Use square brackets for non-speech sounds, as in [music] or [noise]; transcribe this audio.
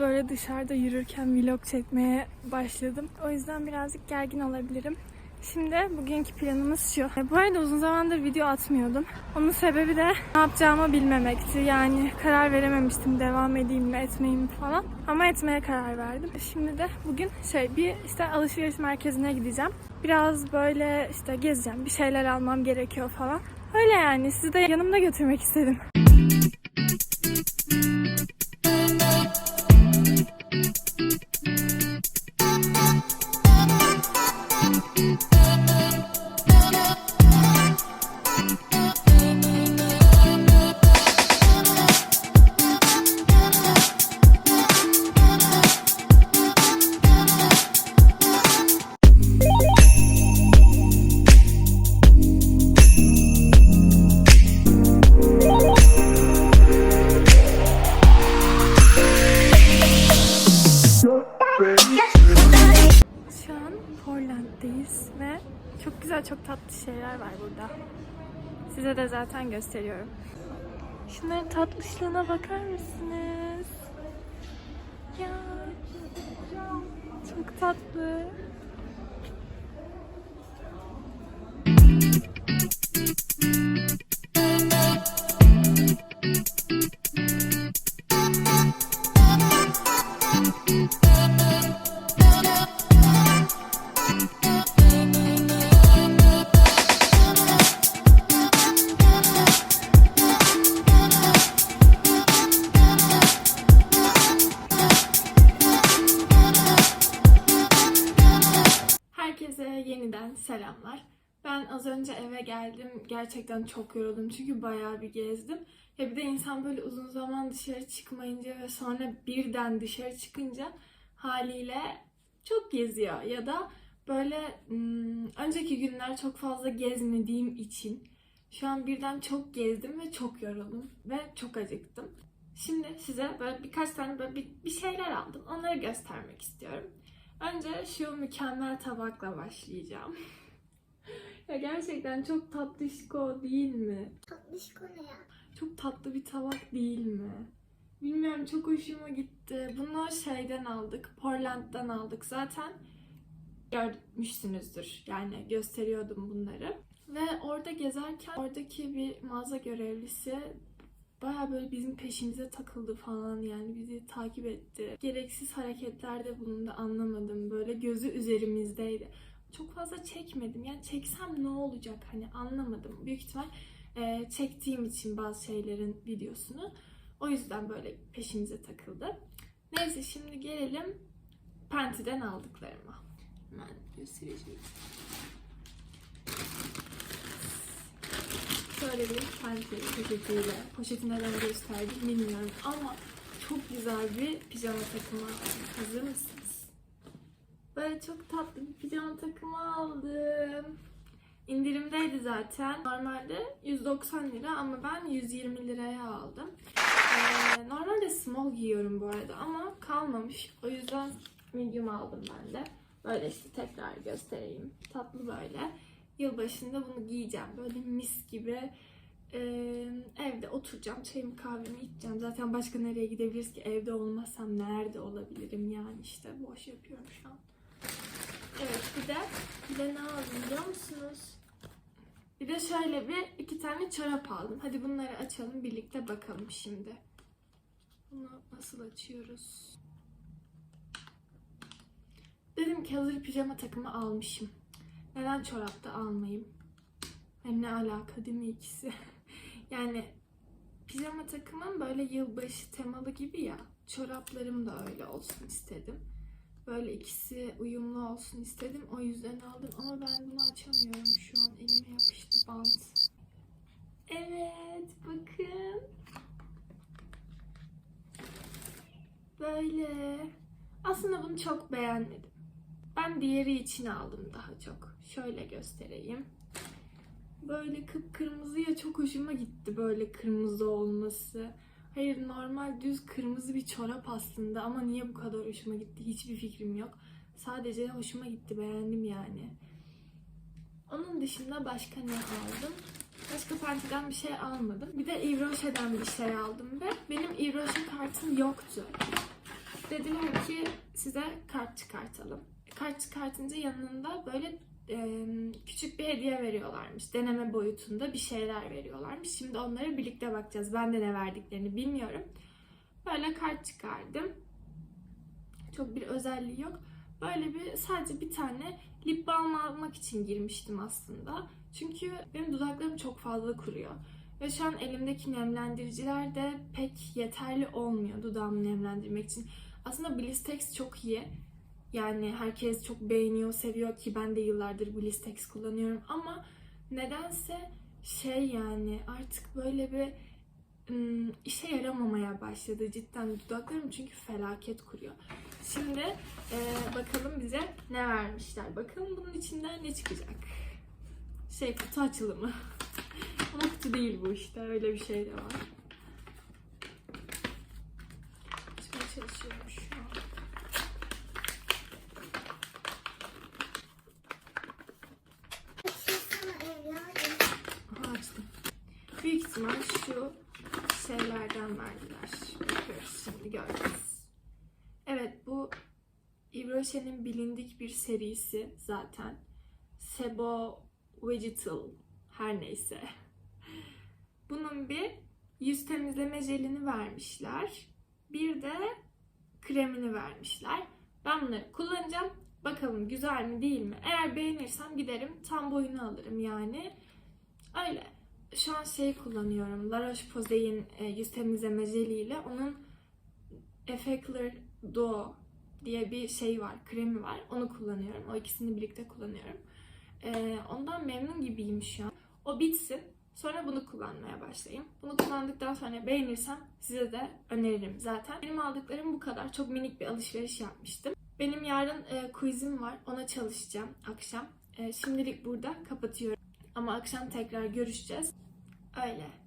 böyle dışarıda yürürken vlog çekmeye başladım. O yüzden birazcık gergin olabilirim. Şimdi bugünkü planımız şu. E, Bu arada uzun zamandır video atmıyordum. Onun sebebi de ne yapacağımı bilmemekti. Yani karar verememiştim devam edeyim mi etmeyeyim mi falan. Ama etmeye karar verdim. Şimdi de bugün şey bir işte alışveriş merkezine gideceğim. Biraz böyle işte gezeceğim. Bir şeyler almam gerekiyor falan. Öyle yani sizi de yanımda götürmek istedim. Size de zaten gösteriyorum. Şunların tatlışlığına bakar mısınız? Ya çok tatlı. Herkese yeniden selamlar. Ben az önce eve geldim. Gerçekten çok yoruldum çünkü bayağı bir gezdim. Ya bir de insan böyle uzun zaman dışarı çıkmayınca ve sonra birden dışarı çıkınca haliyle çok geziyor. Ya da böyle hmm, önceki günler çok fazla gezmediğim için şu an birden çok gezdim ve çok yoruldum ve çok acıktım. Şimdi size böyle birkaç tane böyle bir, bir şeyler aldım. Onları göstermek istiyorum. Önce şu mükemmel tabakla başlayacağım. [laughs] ya gerçekten çok tatlışko değil mi? Tatlışko ne ya? Çok tatlı bir tabak değil mi? Bilmiyorum çok hoşuma gitti. Bunu şeyden aldık. Portland'dan aldık. Zaten görmüşsünüzdür. Yani gösteriyordum bunları. Ve orada gezerken oradaki bir mağaza görevlisi baya böyle bizim peşimize takıldı falan yani bizi takip etti. Gereksiz hareketlerde bulundu anlamadım. Böyle gözü üzerimizdeydi. Çok fazla çekmedim. Yani çeksem ne olacak hani anlamadım. Büyük ihtimal e, çektiğim için bazı şeylerin videosunu. O yüzden böyle peşimize takıldı. Neyse şimdi gelelim Penti'den aldıklarıma. Hemen göstereceğim. Şöyle bir Penti poşetiyle. Poşeti neden gösterdim bilmiyorum ama çok güzel bir pijama takımı aldım. Hazır mısınız? Böyle çok tatlı bir pijama takımı aldım. İndirimdeydi zaten. Normalde 190 lira ama ben 120 liraya aldım. Ee, normalde small giyiyorum bu arada ama kalmamış. O yüzden medium aldım ben de. Böyle işte tekrar göstereyim. Tatlı böyle. Yılbaşında bunu giyeceğim. Böyle mis gibi e, evde oturacağım. Çayımı kahvemi içeceğim. Zaten başka nereye gidebiliriz ki? Evde olmazsam nerede olabilirim yani işte. Boş yapıyorum şu an. Evet bir de, bir de ne aldım biliyor musunuz? Bir de şöyle bir iki tane çorap aldım. Hadi bunları açalım birlikte bakalım şimdi. Bunu nasıl açıyoruz? Dedim ki hazır pijama takımı almışım. Neden çorap da almayayım? Hem ne alaka değil mi ikisi? [laughs] yani pijama takımım böyle yılbaşı temalı gibi ya. Çoraplarım da öyle olsun istedim. Böyle ikisi uyumlu olsun istedim. O yüzden aldım ama ben bunu açamıyorum şu an. Elime yapıştı bant. Evet bakın. Böyle. Aslında bunu çok beğenmedim. Ben diğeri için aldım daha çok. Şöyle göstereyim. Böyle kıpkırmızıya çok hoşuma gitti böyle kırmızı olması. Hayır normal düz kırmızı bir çorap aslında ama niye bu kadar hoşuma gitti hiçbir fikrim yok. Sadece hoşuma gitti beğendim yani. Onun dışında başka ne aldım? Başka Panti'den bir şey almadım. Bir de Yves Rocher'den bir şey aldım ve benim Rocher kartım yoktu. Dediler ki size kart çıkartalım. Kart çıkartınca yanında böyle küçük bir hediye veriyorlarmış. Deneme boyutunda bir şeyler veriyorlarmış. Şimdi onlara birlikte bakacağız. Ben de ne verdiklerini bilmiyorum. Böyle kart çıkardım. Çok bir özelliği yok. Böyle bir sadece bir tane lip balm almak için girmiştim aslında. Çünkü benim dudaklarım çok fazla kuruyor. Ve şu an elimdeki nemlendiriciler de pek yeterli olmuyor dudağımı nemlendirmek için. Aslında Blistex çok iyi. Yani herkes çok beğeniyor, seviyor ki ben de yıllardır Blistex kullanıyorum ama nedense şey yani artık böyle bir ım, işe yaramamaya başladı cidden dudaklarım çünkü felaket kuruyor. Şimdi e, bakalım bize ne vermişler. Bakalım bunun içinden ne çıkacak. Şey kutu açılımı. [laughs] Ama kutu değil bu işte öyle bir şey de var. İhtimal şu şeylerden verdiler. Bakıyoruz şimdi göreceğiz. Evet bu Yves bilindik bir serisi zaten. Sebo Vegetal her neyse. Bunun bir yüz temizleme jelini vermişler. Bir de kremini vermişler. Ben bunları kullanacağım. Bakalım güzel mi değil mi? Eğer beğenirsem giderim tam boyunu alırım yani. Öyle. Şu an şey kullanıyorum. La Roche-Posay'in e, yüz temizleme jeliyle onun Effeclar Duo diye bir şey var, kremi var. Onu kullanıyorum. O ikisini birlikte kullanıyorum. E, ondan memnun gibiyim şu an. O bitsin. Sonra bunu kullanmaya başlayayım. Bunu kullandıktan sonra beğenirsem size de öneririm zaten. Benim aldıklarım bu kadar. Çok minik bir alışveriş yapmıştım. Benim yarın e, quizim var. Ona çalışacağım akşam. E, şimdilik burada kapatıyorum. Ama akşam tekrar görüşeceğiz. Öyle.